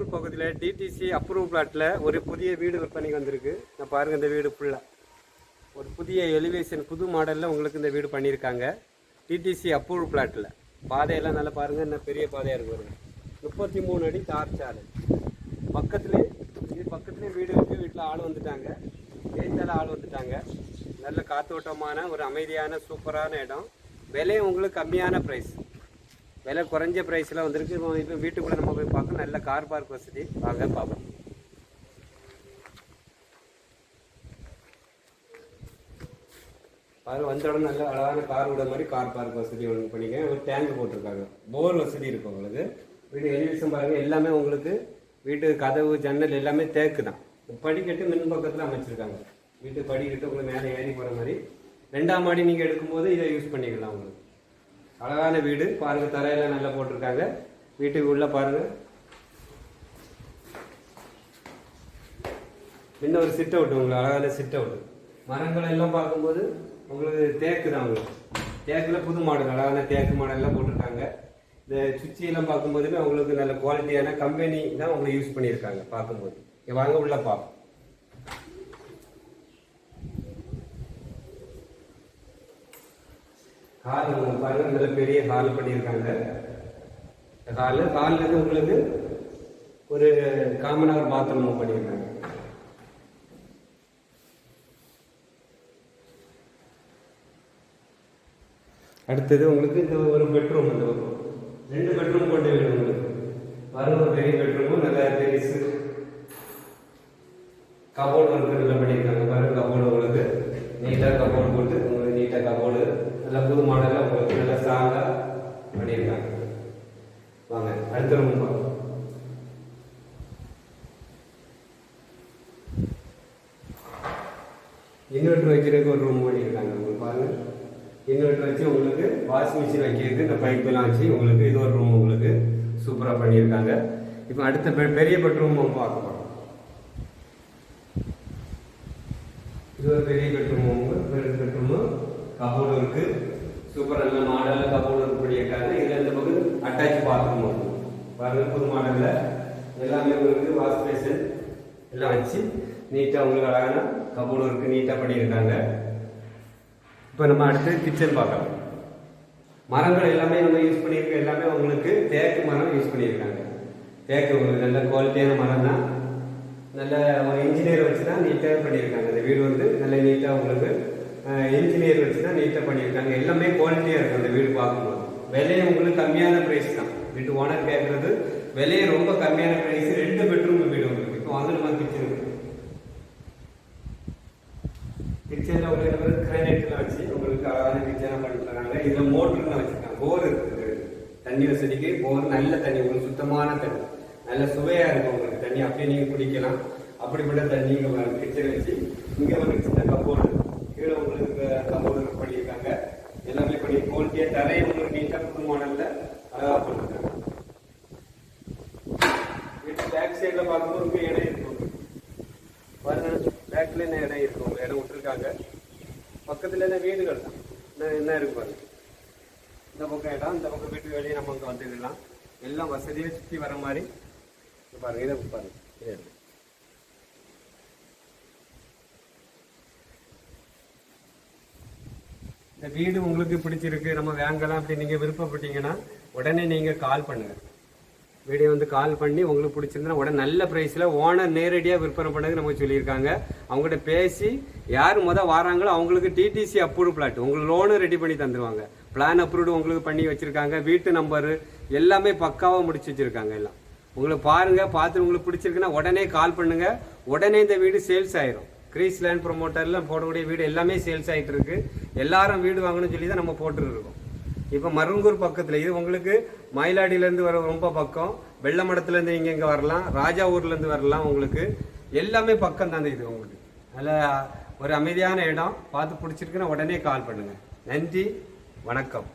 மருங்கூர் பகுதியில் DTC approve பிளாட்டில் ஒரு புதிய வீடு விற்பனைக்கு வந்திருக்கு. நான் பாருங்கள் இந்த வீடு ஃபுல்லாக ஒரு புதிய எலிவேஷன் புது மாடலில் உங்களுக்கு இந்த வீடு பண்ணியிருக்காங்க. டிடிசி அப்ரூவ் பிளாட்டில் பாதையெல்லாம் நல்லா பாருங்கள் இன்னும் பெரிய பாதையாக இருக்கு முப்பத்தி மூணு அடி தார் சாலை பக்கத்துலேயே இது பக்கத்துலேயே வீடு இருக்குது வீட்டில் ஆள் வந்துட்டாங்க. ஏத்தால ஆள் வந்துட்டாங்க. நல்ல காத்தோட்டமான ஒரு அமைதியான சூப்பரான இடம். விலையும் உங்களுக்கு கம்மியான ப்ரைஸ் விலை குறைஞ்ச ப்ரைஸில் வந்திருக்கு. இப்போ இப்போ வீட்டுக்குள்ளே நம்ம போய் பார்க்க நல்ல கார் பார்க் வசதி. வாங்க பார்ப்போம். பாரு வந்த உடனே நல்ல அழகான கார் விட மாதிரி கார் பார்க் வசதி ஒன்று பண்ணிக்க ஒரு டேங்க் போட்டிருக்காங்க. போர் வசதி இருக்கும் உங்களுக்கு. வீடு எலிவேஷன் பாருங்க எல்லாமே உங்களுக்கு வீட்டு கதவு ஜன்னல் எல்லாமே தேக்கு தான். படிக்கட்டு மின் பக்கத்தில் அமைச்சிருக்காங்க. வீட்டு படிக்கட்டு உங்களுக்கு மேலே ஏறி போகிற மாதிரி. ரெண்டாம் மாடி நீங்கள் எடுக்கும்போது இதை யூஸ் பண்ணிக்கலாம் உங்களுக்கு. அழகான வீடு. பாருங்க தரையெல்லாம் நல்லா போட்டிருக்காங்க. வீட்டுக்கு உள்ள பாருங்க. இன்னும் ஒரு சிட் அவுட் உங்களுக்கு அழகான சிட் அவுட் மரங்கள் எல்லாம் பார்க்கும்போது உங்களுக்கு தேக்கு தான் உங்களுக்கு தேக்கில் புது மாடல் அழகான தேக்கு மாடல்லாம் போட்டிருக்காங்க. இந்த சுச்சி பார்க்கும்போதுமே உங்களுக்கு நல்ல குவாலிட்டியான கம்பெனி தான் உங்களுக்கு யூஸ் பண்ணியிருக்காங்க பார்க்கும்போது. வாங்க உள்ள பார்ப்போம். ஹால் பாருங்க நல்ல பெரிய ஹால் பண்ணியிருக்காங்க. ஹால் ஹால்ல இருந்து உங்களுக்கு ஒரு காமன் ஹவர் பாத்ரூம் பண்ணியிருக்காங்க. அடுத்தது உங்களுக்கு இந்த ஒரு பெட்ரூம் அந்த பக்கம் ரெண்டு பெட்ரூம் கொண்டு வீடு உங்களுக்கு. வரும் ஒரு பெரிய பெட்ரூமும் நல்லா பெருசு. கபோர்டு ஒர்க் நல்லா பண்ணியிருக்காங்க. பாருங்க கபோர்டு உங்களுக்கு. நீட்டாக கபோர்டு போட்டு நீட்ட கபோர்டு நல்ல புது மாடலில் உங்களுக்கு நல்ல ஸ்ட்ராங்காக பண்ணியிருக்காங்க. வாங்க அடுத்த ரூம் பார்க்கலாம் இன்வெர்டர் வைக்கிறதுக்கு ஒரு ரூம் பண்ணியிருக்காங்க உங்களுக்கு பாருங்க. இன்வெர்டர் வச்சு உங்களுக்கு வாஷிங் மிஷின் வைக்கிறதுக்கு இந்த பைப்பெல்லாம் வச்சு உங்களுக்கு இது ஒரு ரூம் உங்களுக்கு சூப்பராக பண்ணியிருக்காங்க. இப்போ அடுத்த பெரிய பெட்ரூம் பார்க்க போகிறோம் இது ஒரு பெரிய பெட்ரூம் கபோர்டு இருக்கு. சூப்பர் நல்ல மாடலில் கபோர்டு ஒர்க் பண்ணியிருக்காங்க இதில் இந்த பக்கம் அட்டாச் பாத்ரூம் வரும் பாருங்க புது மாடலில். எல்லாமே உங்களுக்கு வாஷ் பேஷன் எல்லாம் வச்சு நீட்டாக உங்களுக்கு அழகான கபோர்டு இருக்கு நீட்டாக பண்ணியிருக்காங்க. இப்போ நம்ம அடுத்து கிச்சன் பார்க்கலாம். மரங்கள் எல்லாமே நம்ம யூஸ் பண்ணியிருக்க எல்லாமே உங்களுக்கு தேக்கு மரம் யூஸ் பண்ணியிருக்காங்க. தேக்கு உங்களுக்கு நல்ல குவாலிட்டியான மரம் தான். நல்ல ஒரு இன்ஜினியர் வச்சு தான் நீட்டாக பண்ணியிருக்காங்க. இந்த வீடு வந்து நல்ல நீட்டாக உங்களுக்கு இன்ஜினியர் வச்சு தான் நீட்டாக பண்ணியிருக்காங்க? எல்லாமே குவாலிட்டியாக இருக்கும் அந்த வீடு பார்க்கும்போது. விலையும் உங்களுக்கு கம்மியான ப்ரைஸ் தான். வீட்டு ஓனர் கேட்குறது விலையை ரொம்ப கம்மியான ப்ரைஸ் ரெண்டு பெட்ரூம் வீடு உங்களுக்கு. இப்போ வந்து கிச்சன் கிச்சனில் உங்களுக்கு கிரானைட்ல வச்சு உங்களுக்கு அழகான கிச்சனாக பண்ணி தராங்க. இதில் மோட்டர்லாம் வச்சுருக்காங்க போர் இருக்குது தண்ணி வசதிக்கு போர் நல்ல தண்ணி உங்களுக்கு சுத்தமான தண்ணி. நல்ல சுவையா இருக்கும் உங்களுக்கு தண்ணி. அப்படியே நீங்க குடிக்கலாம். அப்படிப்பட்ட தண்ணி இங்க கிச்சன் வச்சு இங்க ஒரு சின்ன கப்போர்டு கீழே உங்களுக்கு கப்போர்டு பண்ணியிருக்காங்க எல்லாமே பண்ணி குவாலிட்டியா தரையை உங்களுக்கு நீட்டா புது மாடலில் அழகாக பண்ணிருக்காங்க வீட்டு பேக் சைடில் பார்க்கும்போது உங்களுக்கு இடம் இருக்கும். பாருங்க பேக்கில் என்ன இடம் இருக்கும்? உங்க இடம் விட்டுருக்காங்க. பக்கத்தில் என்ன வீடுகள்? தான் என்ன- என்ன இருக்கு பாருங்க. இந்த பக்கம் இடம் இந்த பக்கம் வீட்டு வெளியே நம்ம இங்க வந்துடலாம் எல்லாம் வசதியாக சுற்றி வர மாதிரி. இங்க பாருங்க இதை பாருங்க இதே இருக்கு. இந்த வீடு உங்களுக்கு பிடிச்சிருக்கு நம்ம வாங்கலாம் அப்படி நீங்கள் விருப்பப்பட்டீங்கன்னா உடனே நீங்கள் கால் பண்ணுங்க. வீடியோ வந்து கால் பண்ணி உங்களுக்கு பிடிச்சிருந்தா உடனே நல்ல ப்ரைஸில் ஓனர் நேரடியாக விற்பனை பண்ணது நமக்கு சொல்லியிருக்காங்க. அவங்ககிட்ட பேசி யார் முத வராங்களோ அவங்களுக்கு டிடிசி அப்ரூவ் பிளாட் உங்களுக்கு லோனு ரெடி பண்ணி தந்துருவாங்க. பிளான் அப்ரூவ்டு உங்களுக்கு பண்ணி வச்சுருக்காங்க. வீட்டு நம்பரு எல்லாமே பக்காவாக முடிச்சு வச்சுருக்காங்க எல்லாம். உங்களுக்கு பாருங்கள் பார்த்து உங்களுக்கு பிடிச்சிருக்குன்னா உடனே கால் பண்ணுங்கள் உடனே இந்த வீடு சேல்ஸ் ஆயிரும். கிரீஸ் லேண்ட் ப்ரொமோட்டரில் போடக்கூடிய வீடு எல்லாமே சேல்ஸ் ஆயிட்டு இருக்கு. எல்லாரும் வீடு வாங்கணும்னு சொல்லி தான் நம்ம போட்டுருக்கோம் இப்போ மருங்கூர் பக்கத்தில் இது உங்களுக்கு மயிலாடியிலேருந்து வர ரொம்ப பக்கம். வெள்ளமடத்துலேருந்து மடத்துலேருந்து இங்கே வரலாம். ராஜா ஊர்லேருந்து வரலாம் உங்களுக்கு. எல்லாமே பக்கம் தான் இது உங்களுக்கு. நல்ல ஒரு அமைதியான இடம். பார்த்து பிடிச்சிருக்குன்னா உடனே கால் பண்ணுங்கள் நன்றி வணக்கம்.